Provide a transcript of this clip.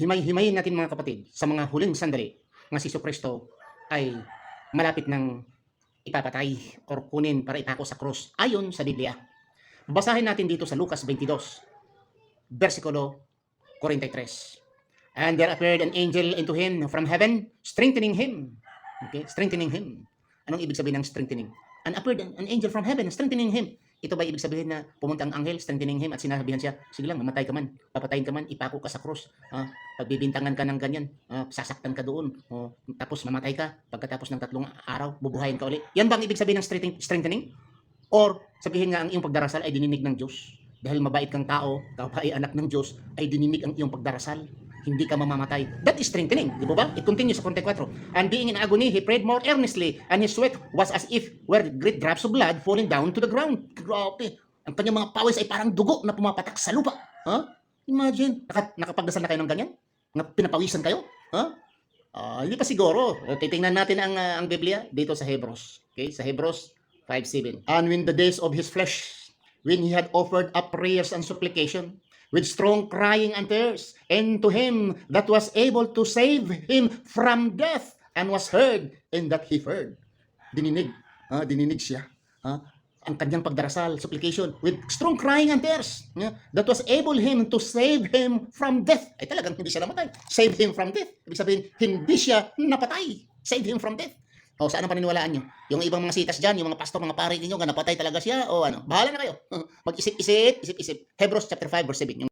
himay-himayin natin mga kapatid sa mga huling sandali nga si Kristo ay malapit ng ipapatay or kunin para ipako sa krus ayon sa Biblia. Basahin natin dito sa Lucas 22, versikulo 43. And there appeared an angel into him from heaven, strengthening him. Okay, strengthening him. Anong ibig sabihin ng strengthening? And appeared an, an angel from heaven, strengthening him. Ito ba ibig sabihin na pumunta ang anghel, strengthening him at sinasabihan siya, sige lang, mamatay ka man, papatayin ka man, ipako ka sa krus, ah, pagbibintangan ka ng ganyan, ah, sasaktan ka doon, oh, tapos mamatay ka, pagkatapos ng tatlong araw, bubuhayin ka ulit. Yan ba ang ibig sabihin ng strengthening? strengthening? Or sabihin nga ang iyong pagdarasal ay dininig ng Diyos? Dahil mabait kang tao, ikaw pa ay anak ng Diyos, ay dininig ang iyong pagdarasal. Hindi ka mamamatay. That is strengthening. Di ba? It continues sa 44. And being in agony, he prayed more earnestly, and his sweat was as if were great drops of blood falling down to the ground. Grabe. Ang kanyang mga pawis ay parang dugo na pumapatak sa lupa. Ha? Imagine. Naka, nakapagdasal na kayo ng ganyan? Na pinapawisan kayo? Ha? Ah, hindi pa siguro. Titingnan natin ang, ah, ang Biblia dito sa Hebrews. Okay? Sa Hebrews 5.7. And when the days of his flesh, when he had offered up prayers and supplication, with strong crying and tears, and to him that was able to save him from death, and was heard, and that he heard. Dininig. Ah, dininig siya. Ah, ang kanyang pagdarasal, supplication, with strong crying and tears, yeah, that was able him to save him from death. Ay talagang hindi siya namatay. Save him from death. Ibig sabihin, hindi siya napatay. Save him from death. O, saan ang paniniwalaan nyo? Yung ibang mga sitas dyan, yung mga pastor, mga pari ninyo, nga napatay talaga siya, o ano, bahala na kayo. Mag-isip-isip, isip-isip. Hebrews chapter 5, verse 7. Yung